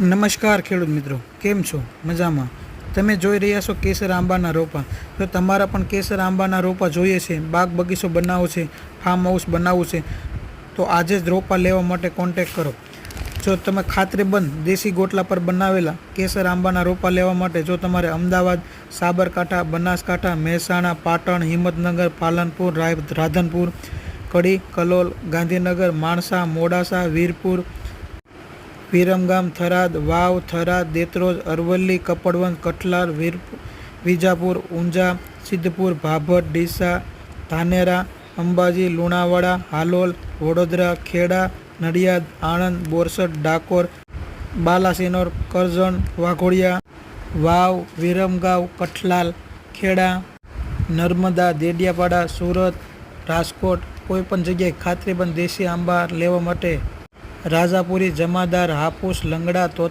નમસ્કાર ખેડૂત મિત્રો, કેમ છો? મજામાં? તમે જોઈ રહ્યા છો કેસર આંબાના રોપા. તો તમારા પણ કેસર આંબાના રોપા જોઈએ છે, બાગ બગીચો બનાવવો છે ફાર્મ હાઉસ બનાવવું છે. તો આજે જ રોપા લેવા માટે કોન્ટેક કરો. જો તમે ખાતરીબંધ દેશી ગોટલા પર બનાવેલા કેસર આંબાના રોપા લેવા માટે, જો તમારે અમદાવાદ, સાબરકાંઠા, બનાસકાંઠા, મહેસાણા, પાટણ, હિંમતનગર, પાલનપુર રાધનપુર કડી, કલોલ, ગાંધીનગર, માણસા, મોડાસા, વીરપુર વિરમગામ, થરાદ, વાવ, થરાદ, દેત્રોજ, અરવલ્લી કપડવંત કઠલાલ વીર, વિજાપુર, ઊંઝા, સિદ્ધપુર, ભાભર, ડીસા, ધાનેરા, અંબાજી, લુણાવાડા, હાલોલ, વડોદરા, ખેડા, નડિયાદ, આણંદ, બોરસદ, ડાકોર, બાલાસિનોર, કરજણ, વાઘોડિયા, વાવ, વિરમગાંવ, કઠલાલ, ખેડા, નર્મદા, દેડિયાપાડા, સુરત, રાજકોટ કોઈપણ જગ્યાએ ખાતરીબંધ દેશી આંબા લેવા માટે રાજાપુરી જમાદાર હાપુસ લંગડા તોતા